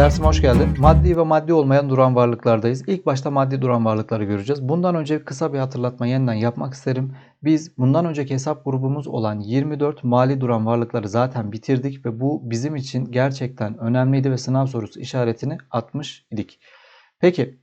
Dersime hoş geldin. Maddi ve maddi olmayan duran varlıklardayız. İlk başta maddi duran varlıkları göreceğiz. Bundan önce kısa bir hatırlatma yeniden yapmak isterim. Biz bundan önceki hesap grubumuz olan 24 mali duran varlıkları zaten bitirdik ve bu bizim için gerçekten önemliydi ve sınav sorusu işaretini atmış idik. Peki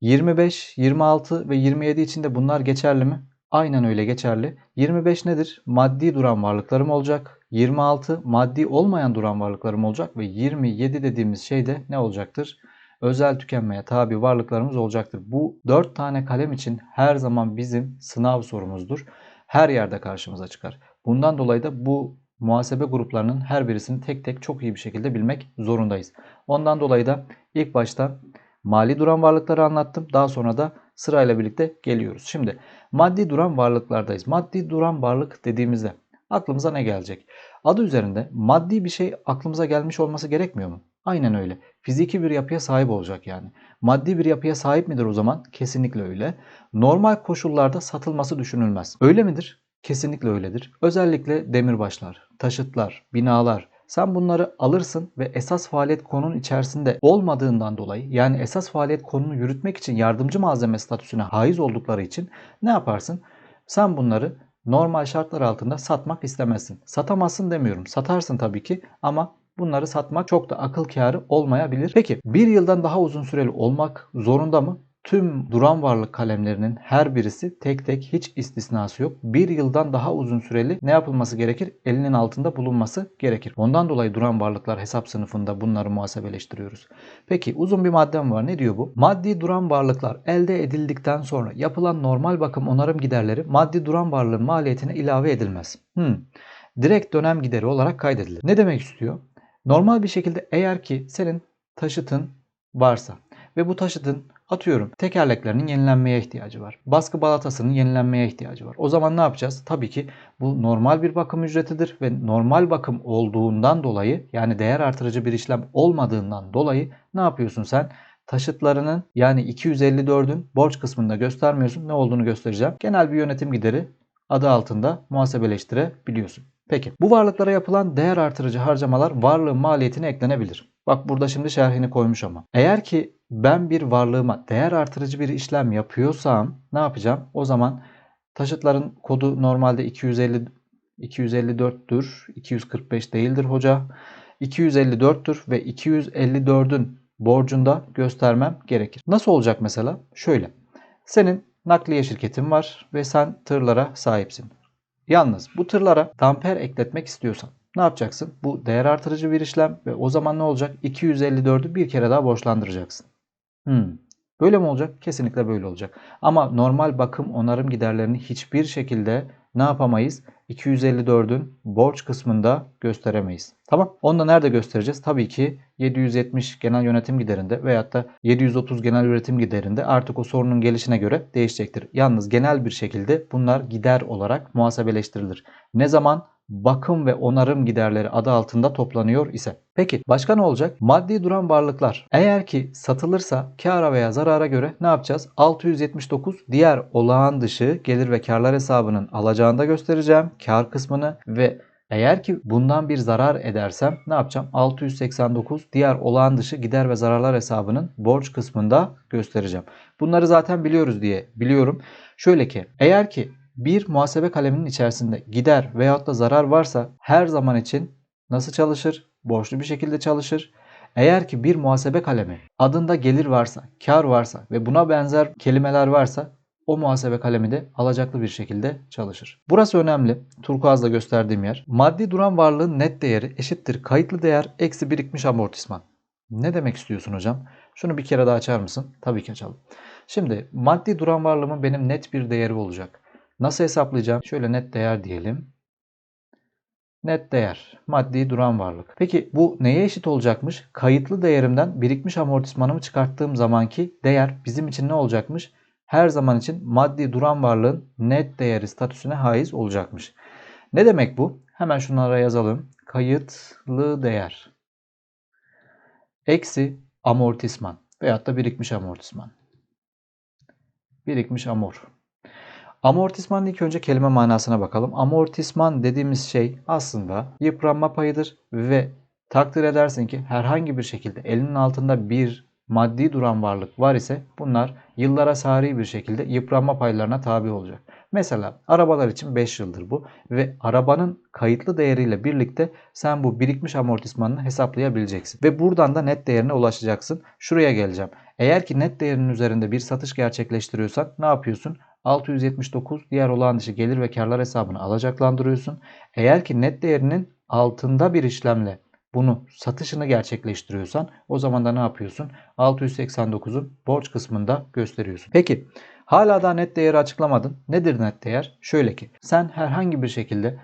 25, 26 ve 27 için de bunlar geçerli mi? Aynen öyle geçerli. 25 nedir? Maddi duran varlıklarım olacak. 26 maddi olmayan duran varlıklarım olacak ve 27 dediğimiz şey de ne olacaktır? Özel tükenmeye tabi varlıklarımız olacaktır. Bu 4 tane kalem için her zaman bizim sınav sorumuzdur. Her yerde karşımıza çıkar. Bundan dolayı da bu muhasebe gruplarının her birisini tek tek çok iyi bir şekilde bilmek zorundayız. Ondan dolayı da ilk başta mali duran varlıkları anlattım. Daha sonra da sırayla birlikte geliyoruz. Şimdi maddi duran varlıklardayız. Maddi duran varlık dediğimizde aklımıza ne gelecek? Adı üzerinde maddi bir şey aklımıza gelmiş olması gerekmiyor mu? Aynen öyle. Fiziki bir yapıya sahip olacak yani. Maddi bir yapıya sahip midir o zaman? Kesinlikle öyle. Normal koşullarda satılması düşünülmez. Öyle midir? Kesinlikle öyledir. Özellikle demirbaşlar, taşıtlar, binalar, sen bunları alırsın ve esas faaliyet konunun içerisinde olmadığından dolayı yani esas faaliyet konunu yürütmek için yardımcı malzeme statüsüne haiz oldukları için ne yaparsın? Sen bunları normal şartlar altında satmak istemezsin. Satamazsın demiyorum. Satarsın tabii ki ama bunları satmak çok da akıl kârı olmayabilir. Peki bir yıldan daha uzun süreli olmak zorunda mı? Tüm duran varlık kalemlerinin her birisi tek tek hiç istisnası yok. Bir yıldan daha uzun süreli ne yapılması gerekir? Elinin altında bulunması gerekir. Ondan dolayı duran varlıklar hesap sınıfında bunları muhasebeleştiriyoruz. Peki uzun bir maddem var. Ne diyor bu? Maddi duran varlıklar elde edildikten sonra yapılan normal bakım onarım giderleri maddi duran varlığın maliyetine ilave edilmez. Hmm. Direkt dönem gideri olarak kaydedilir. Ne demek istiyor? Normal bir şekilde eğer ki senin taşıtın varsa ve bu taşıtın atıyorum tekerleklerinin yenilenmeye ihtiyacı var. Baskı balatasının yenilenmeye ihtiyacı var. O zaman ne yapacağız? Tabii ki bu normal bir bakım ücretidir ve normal bakım olduğundan dolayı yani değer artırıcı bir işlem olmadığından dolayı ne yapıyorsun sen? Taşıtlarının yani 254'ün borç kısmında göstermiyorsun. Ne olduğunu göstereceğim. Genel bir yönetim gideri adı altında muhasebeleştirebiliyorsun. Peki bu varlıklara yapılan değer artırıcı harcamalar varlığın maliyetine eklenebilir. Bak burada şimdi şerhini koymuş ama. Eğer ki ben bir varlığıma değer artırıcı bir işlem yapıyorsam ne yapacağım? O zaman taşıtların kodu normalde 250 254'tür. 245 değildir hoca. 254'tür ve 254'ün borcunda göstermem gerekir. Nasıl olacak mesela? Şöyle. Senin nakliye şirketin var ve sen tırlara sahipsin. Yalnız bu tırlara damper ekletmek istiyorsan ne yapacaksın? Bu değer artırıcı bir işlem ve o zaman ne olacak? 254'ü bir kere daha borçlandıracaksın. Hmm. Böyle mi olacak? Kesinlikle böyle olacak. Ama normal bakım onarım giderlerini hiçbir şekilde ne yapamayız? 254'ün borç kısmında gösteremeyiz. Tamam. Onu da nerede göstereceğiz? Tabii ki 770 genel yönetim giderinde veyahut da 730 genel üretim giderinde artık o sorunun gelişine göre değişecektir. Yalnız genel bir şekilde bunlar gider olarak muhasebeleştirilir. Ne zaman? Bakım ve onarım giderleri adı altında toplanıyor ise. Peki başka ne olacak? Maddi duran varlıklar. Eğer ki satılırsa kara veya zarara göre ne yapacağız? 679 diğer olağan dışı gelir ve karlar hesabının alacağında göstereceğim. Kar kısmını ve eğer ki bundan bir zarar edersem ne yapacağım? 689 diğer olağan dışı gider ve zararlar hesabının borç kısmında göstereceğim. Bunları zaten biliyoruz diye biliyorum. Şöyle ki eğer ki bir muhasebe kaleminin içerisinde gider veyahut da zarar varsa her zaman için nasıl çalışır? Borçlu bir şekilde çalışır. Eğer ki bir muhasebe kalemi adında gelir varsa, kar varsa ve buna benzer kelimeler varsa o muhasebe kalemi de alacaklı bir şekilde çalışır. Burası önemli. Turkuaz'da gösterdiğim yer. Maddi duran varlığın net değeri eşittir kayıtlı değer eksi birikmiş amortisman. Ne demek istiyorsun hocam? Şunu bir kere daha açar mısın? Tabii ki açalım. Şimdi maddi duran varlığımın benim net bir değeri olacak. Nasıl hesaplayacağım? Şöyle net değer diyelim. Net değer. Maddi duran varlık. Peki bu neye eşit olacakmış? Kayıtlı değerimden birikmiş amortismanımı çıkarttığım zamanki değer bizim için ne olacakmış? Her zaman için maddi duran varlığın net değeri statüsüne haiz olacakmış. Ne demek bu? Hemen şunlara yazalım. Kayıtlı değer. Eksi amortisman veyahut da birikmiş amortisman. Birikmiş amor. Amortismanın ilk önce kelime manasına bakalım. Amortisman dediğimiz şey aslında yıpranma payıdır ve takdir edersin ki herhangi bir şekilde elinin altında bir maddi duran varlık var ise bunlar yıllara sari bir şekilde yıpranma paylarına tabi olacak. Mesela arabalar için 5 yıldır bu ve arabanın kayıtlı değeriyle birlikte sen bu birikmiş amortismanını hesaplayabileceksin. Ve buradan da net değerine ulaşacaksın. Şuraya geleceğim. Eğer ki net değerinin üzerinde bir satış gerçekleştiriyorsan ne yapıyorsun? 679 diğer olağan dışı gelir ve karlar hesabını alacaklandırıyorsun. Eğer ki net değerinin altında bir işlemle bunu satışını gerçekleştiriyorsan o zaman da ne yapıyorsun? 689'un borç kısmında gösteriyorsun. Peki hala da net değeri açıklamadın. Nedir net değer? Şöyle ki sen herhangi bir şekilde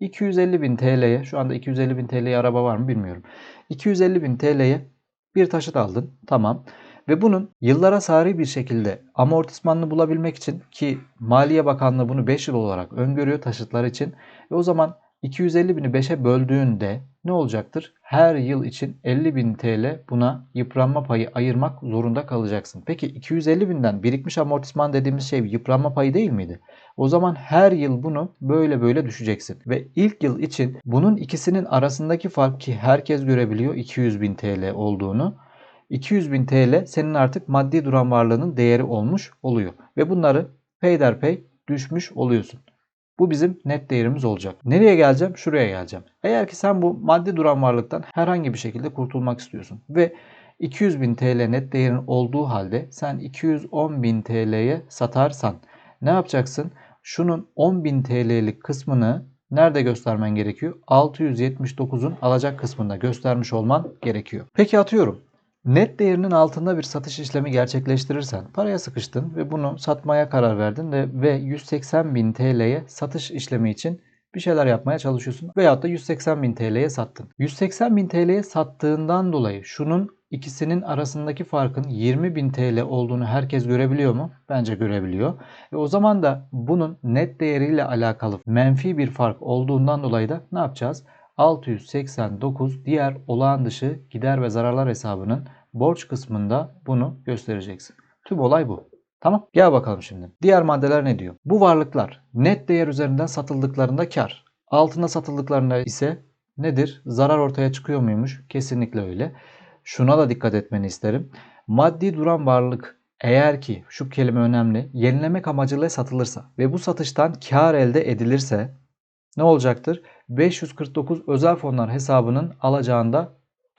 250 bin TL'ye şu anda 250 bin TL'ye araba var mı bilmiyorum. 250 bin TL'ye bir taşıt aldın. Tamam. Ve bunun yıllara sari bir şekilde amortismanını bulabilmek için ki Maliye Bakanlığı bunu 5 yıl olarak öngörüyor taşıtlar için. Ve o zaman 250 bini 5'e böldüğünde ne olacaktır? Her yıl için 50 bin TL buna yıpranma payı ayırmak zorunda kalacaksın. Peki 250 binden birikmiş amortisman dediğimiz şey yıpranma payı değil miydi? O zaman her yıl bunu böyle böyle düşeceksin. Ve ilk yıl için bunun ikisinin arasındaki fark ki herkes görebiliyor 200 bin TL olduğunu. 200 bin TL senin artık maddi duran varlığının değeri olmuş oluyor. Ve bunları peyderpey düşmüş oluyorsun. Bu bizim net değerimiz olacak. Nereye geleceğim? Şuraya geleceğim. Eğer ki sen bu maddi duran varlıktan herhangi bir şekilde kurtulmak istiyorsun ve 200 bin TL net değerin olduğu halde sen 210 bin TL'ye satarsan ne yapacaksın? Şunun 10 bin TL'lik kısmını nerede göstermen gerekiyor? 679'un alacak kısmında göstermiş olman gerekiyor. Peki atıyorum. Net değerinin altında bir satış işlemi gerçekleştirirsen paraya sıkıştın ve bunu satmaya karar verdin de ve 180 bin TL'ye satış işlemi için bir şeyler yapmaya çalışıyorsun veyahut da 180 bin TL'ye sattın. 180 bin TL'ye sattığından dolayı şunun ikisinin arasındaki farkın 20 bin TL olduğunu herkes görebiliyor mu? Bence görebiliyor. Ve o zaman da bunun net değeriyle alakalı menfi bir fark olduğundan dolayı da ne yapacağız? 689 diğer olağan dışı gider ve zararlar hesabının borç kısmında bunu göstereceksin. Tüm olay bu. Tamam. Gel bakalım şimdi. Diğer maddeler ne diyor? Bu varlıklar net değer üzerinden satıldıklarında kar. Altında satıldıklarında ise nedir? Zarar ortaya çıkıyor muymuş? Kesinlikle öyle. Şuna da dikkat etmeni isterim. Maddi duran varlık eğer ki şu kelime önemli yenilemek amacıyla satılırsa ve bu satıştan kar elde edilirse ne olacaktır? 549 özel fonlar hesabının alacağında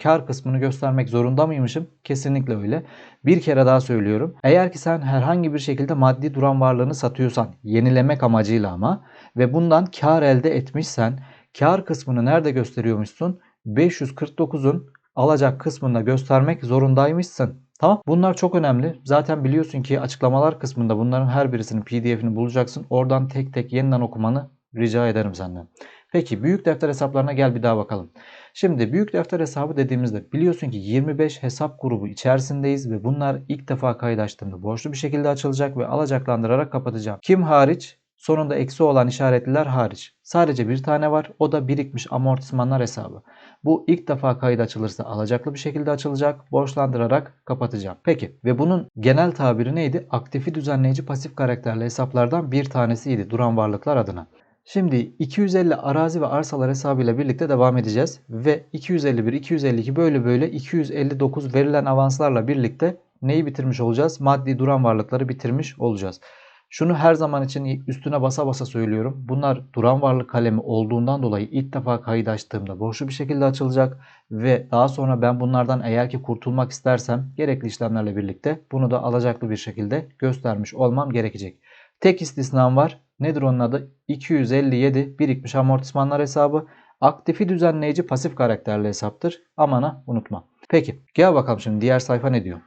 kar kısmını göstermek zorunda mıymışım? Kesinlikle öyle. Bir kere daha söylüyorum. Eğer ki sen herhangi bir şekilde maddi duran varlığını satıyorsan yenilemek amacıyla ama ve bundan kar elde etmişsen kar kısmını nerede gösteriyormuşsun? 549'un alacak kısmında göstermek zorundaymışsın. Tamam. Bunlar çok önemli. Zaten biliyorsun ki açıklamalar kısmında bunların her birisinin pdf'ini bulacaksın. Oradan tek tek yeniden okumanı rica ederim senden. Peki büyük defter hesaplarına gel bir daha bakalım. Şimdi büyük defter hesabı dediğimizde biliyorsun ki 25 hesap grubu içerisindeyiz ve bunlar ilk defa kayıt açtığımda borçlu bir şekilde açılacak ve alacaklandırarak kapatacağım. Kim hariç? Sonunda eksi olan işaretliler hariç. Sadece bir tane var. O da birikmiş amortismanlar hesabı. Bu ilk defa kayıt açılırsa alacaklı bir şekilde açılacak. Borçlandırarak kapatacağım. Peki ve bunun genel tabiri neydi? Aktifi düzenleyici pasif karakterli hesaplardan bir tanesiydi duran varlıklar adına. Şimdi 250 arazi ve arsalar hesabıyla birlikte devam edeceğiz. Ve 251, 252 böyle böyle 259 verilen avanslarla birlikte neyi bitirmiş olacağız? Maddi duran varlıkları bitirmiş olacağız. Şunu her zaman için üstüne basa basa söylüyorum. Bunlar duran varlık kalemi olduğundan dolayı ilk defa kayıt açtığımda borçlu bir şekilde açılacak ve daha sonra ben bunlardan eğer ki kurtulmak istersem gerekli işlemlerle birlikte bunu da alacaklı bir şekilde göstermiş olmam gerekecek. Tek istisnam var. Nedir onun adı? 257 birikmiş amortismanlar hesabı. Aktifi düzenleyici pasif karakterli hesaptır. Amana unutma. Peki gel bakalım şimdi diğer sayfa ne diyor?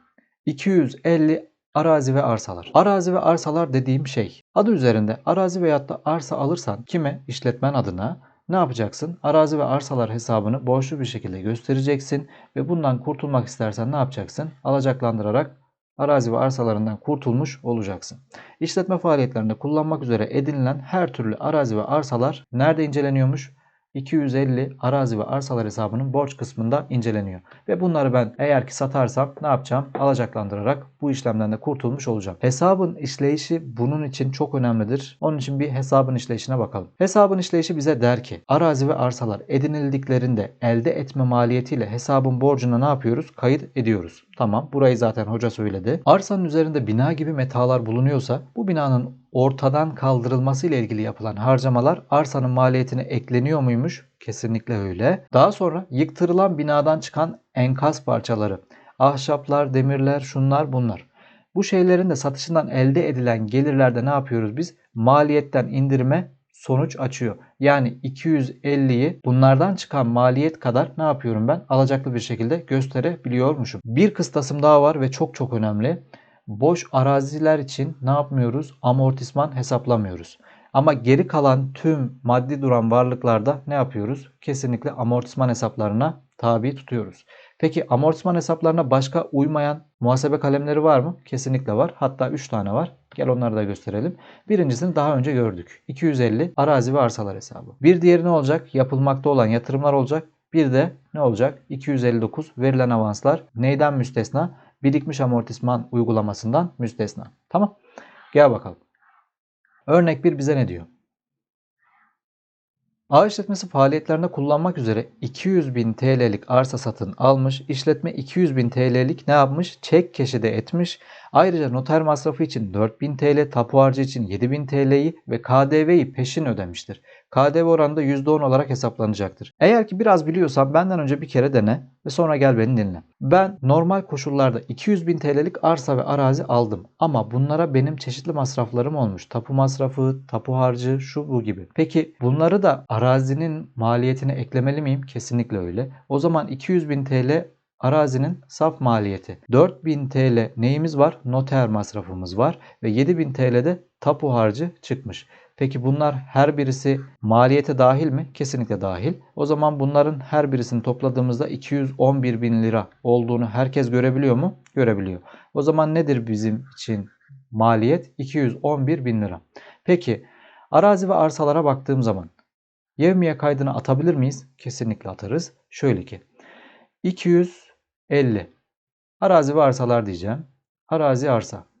250 arazi ve arsalar. Arazi ve arsalar dediğim şey adı üzerinde arazi veyahut da arsa alırsan kime? işletmen adına ne yapacaksın? Arazi ve arsalar hesabını borçlu bir şekilde göstereceksin ve bundan kurtulmak istersen ne yapacaksın? Alacaklandırarak arazi ve arsalarından kurtulmuş olacaksın. İşletme faaliyetlerinde kullanmak üzere edinilen her türlü arazi ve arsalar nerede inceleniyormuş? 250 arazi ve arsalar hesabının borç kısmında inceleniyor. Ve bunları ben eğer ki satarsam ne yapacağım? Alacaklandırarak bu işlemden de kurtulmuş olacağım. Hesabın işleyişi bunun için çok önemlidir. Onun için bir hesabın işleyişine bakalım. Hesabın işleyişi bize der ki arazi ve arsalar edinildiklerinde elde etme maliyetiyle hesabın borcuna ne yapıyoruz? Kayıt ediyoruz. Tamam burayı zaten hoca söyledi. Arsanın üzerinde bina gibi metalar bulunuyorsa bu binanın ortadan kaldırılması ile ilgili yapılan harcamalar arsanın maliyetine ekleniyor muymuş? Kesinlikle öyle. Daha sonra yıktırılan binadan çıkan enkaz parçaları, ahşaplar, demirler, şunlar bunlar. Bu şeylerin de satışından elde edilen gelirlerde ne yapıyoruz biz? Maliyetten indirime sonuç açıyor. Yani 250'yi bunlardan çıkan maliyet kadar ne yapıyorum ben? Alacaklı bir şekilde gösterebiliyormuşum. Bir kıstasım daha var ve çok çok önemli. Boş araziler için ne yapmıyoruz? Amortisman hesaplamıyoruz. Ama geri kalan tüm maddi duran varlıklarda ne yapıyoruz? Kesinlikle amortisman hesaplarına tabi tutuyoruz. Peki amortisman hesaplarına başka uymayan muhasebe kalemleri var mı? Kesinlikle var. Hatta 3 tane var. Gel onları da gösterelim. Birincisini daha önce gördük. 250 arazi ve arsalar hesabı. Bir diğeri ne olacak? Yapılmakta olan yatırımlar olacak. Bir de ne olacak? 259 verilen avanslar neyden müstesna? Birikmiş amortisman uygulamasından müstesna. Tamam. Gel bakalım. Örnek 1 bize ne diyor? Ağ işletmesi faaliyetlerinde kullanmak üzere 200 bin TL'lik arsa satın almış. İşletme 200 bin TL'lik ne yapmış? Çek keşide etmiş. Ayrıca noter masrafı için 4000 TL, tapu harcı için 7000 TL'yi ve KDV'yi peşin ödemiştir. KDV oranı da %10 olarak hesaplanacaktır. Eğer ki biraz biliyorsan benden önce bir kere dene ve sonra gel beni dinle. Ben normal koşullarda 200 bin TL'lik arsa ve arazi aldım ama bunlara benim çeşitli masraflarım olmuş. Tapu masrafı, tapu harcı, şu bu gibi. Peki bunları da arazinin maliyetine eklemeli miyim? Kesinlikle öyle. O zaman 200 bin TL arazinin saf maliyeti. 4000 TL neyimiz var? Noter masrafımız var ve 7000 TL'de tapu harcı çıkmış. Peki bunlar her birisi maliyete dahil mi? Kesinlikle dahil. O zaman bunların her birisini topladığımızda 211 bin lira olduğunu herkes görebiliyor mu? Görebiliyor. O zaman nedir bizim için maliyet? 211 bin lira. Peki arazi ve arsalara baktığım zaman yevmiye kaydını atabilir miyiz? Kesinlikle atarız. Şöyle ki 250 arazi ve arsalar diyeceğim. Arazi arsa.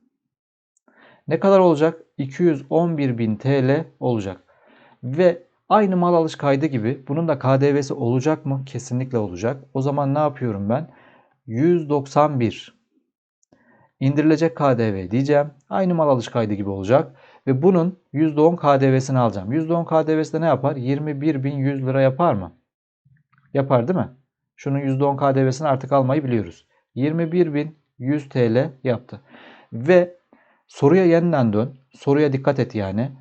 Ne kadar olacak? 211.000 TL olacak. Ve aynı mal alış kaydı gibi bunun da KDV'si olacak mı? Kesinlikle olacak. O zaman ne yapıyorum ben? 191 indirilecek KDV diyeceğim. Aynı mal alış kaydı gibi olacak. Ve bunun %10 KDV'sini alacağım. %10 KDV'si de ne yapar? 21.100 lira yapar mı? Yapar değil mi? Şunun %10 KDV'sini artık almayı biliyoruz. 21.100 TL yaptı. Ve soruya yeniden dön. Soruya dikkat et yani.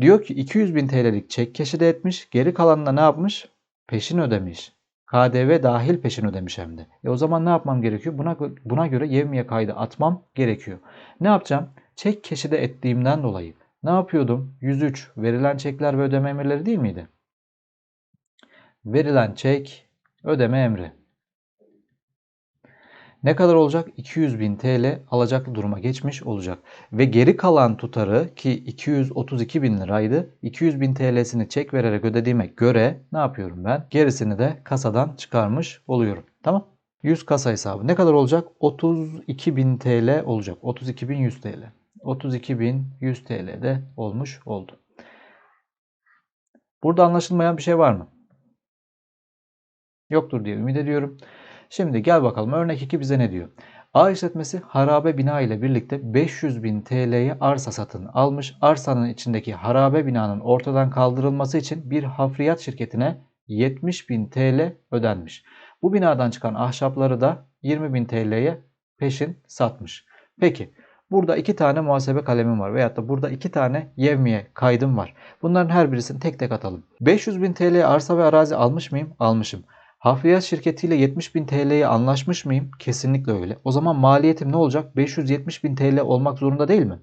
Diyor ki 200.000 TL'lik çek keşide etmiş. Geri kalanında ne yapmış? Peşin ödemiş. KDV dahil peşin ödemiş hem de. E o zaman ne yapmam gerekiyor? Buna, buna göre yevmiye kaydı atmam gerekiyor. Ne yapacağım? Çek keşide ettiğimden dolayı. Ne yapıyordum? 103 verilen çekler ve ödeme emirleri değil miydi? Verilen çek, ödeme emri. Ne kadar olacak? 200 bin TL alacaklı duruma geçmiş olacak. Ve geri kalan tutarı ki 232 bin liraydı. 200 bin TL'sini çek vererek ödediğime göre ne yapıyorum ben? Gerisini de kasadan çıkarmış oluyorum. Tamam. 100 kasa hesabı. Ne kadar olacak? 32 bin TL olacak. 32 bin 100 TL. 32 bin 100 TL de olmuş oldu. Burada anlaşılmayan bir şey var mı? Yoktur diye ümit ediyorum. Şimdi gel bakalım örnek 2 bize ne diyor? A işletmesi harabe bina ile birlikte 500 bin TL'ye arsa satın almış. Arsanın içindeki harabe binanın ortadan kaldırılması için bir hafriyat şirketine 70 bin TL ödenmiş. Bu binadan çıkan ahşapları da 20 bin TL'ye peşin satmış. Peki burada iki tane muhasebe kalemim var veyahut da burada iki tane yevmiye kaydım var. Bunların her birisini tek tek atalım. 500 bin TL arsa ve arazi almış mıyım? Almışım. Hafriyat şirketiyle 70 bin TL'ye anlaşmış mıyım? Kesinlikle öyle. O zaman maliyetim ne olacak? 570 bin TL olmak zorunda değil mi?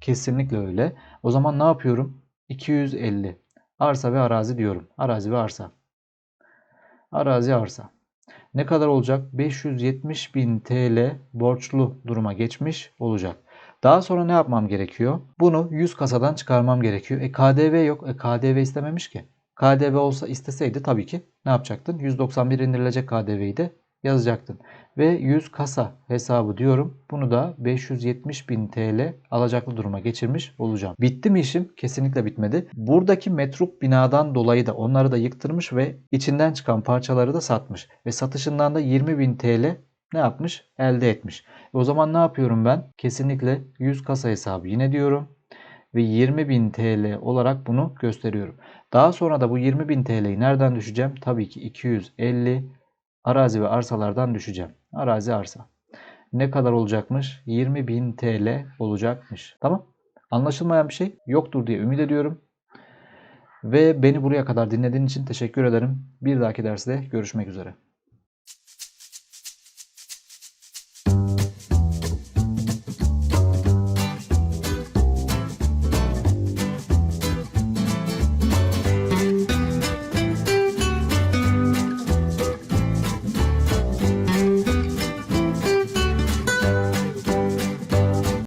Kesinlikle öyle. O zaman ne yapıyorum? 250. Arsa ve arazi diyorum. Arazi ve arsa. Arazi arsa. Ne kadar olacak? 570 bin TL borçlu duruma geçmiş olacak. Daha sonra ne yapmam gerekiyor? Bunu 100 kasadan çıkarmam gerekiyor. E KDV yok. E KDV istememiş ki. KDV olsa isteseydi tabii ki ne yapacaktın? 191 indirilecek KDV'yi de yazacaktın. Ve 100 kasa hesabı diyorum. Bunu da 570 bin TL alacaklı duruma geçirmiş olacağım. Bitti mi işim? Kesinlikle bitmedi. Buradaki metruk binadan dolayı da onları da yıktırmış ve içinden çıkan parçaları da satmış. Ve satışından da 20 bin TL ne yapmış? Elde etmiş. E o zaman ne yapıyorum ben? Kesinlikle 100 kasa hesabı yine diyorum. Ve 20 bin TL olarak bunu gösteriyorum. Daha sonra da bu 20 bin TL'yi nereden düşeceğim? Tabii ki 250 arazi ve arsalardan düşeceğim. Arazi arsa. Ne kadar olacakmış? 20 bin TL olacakmış. Tamam. Anlaşılmayan bir şey yoktur diye ümit ediyorum. Ve beni buraya kadar dinlediğin için teşekkür ederim. Bir dahaki derste görüşmek üzere.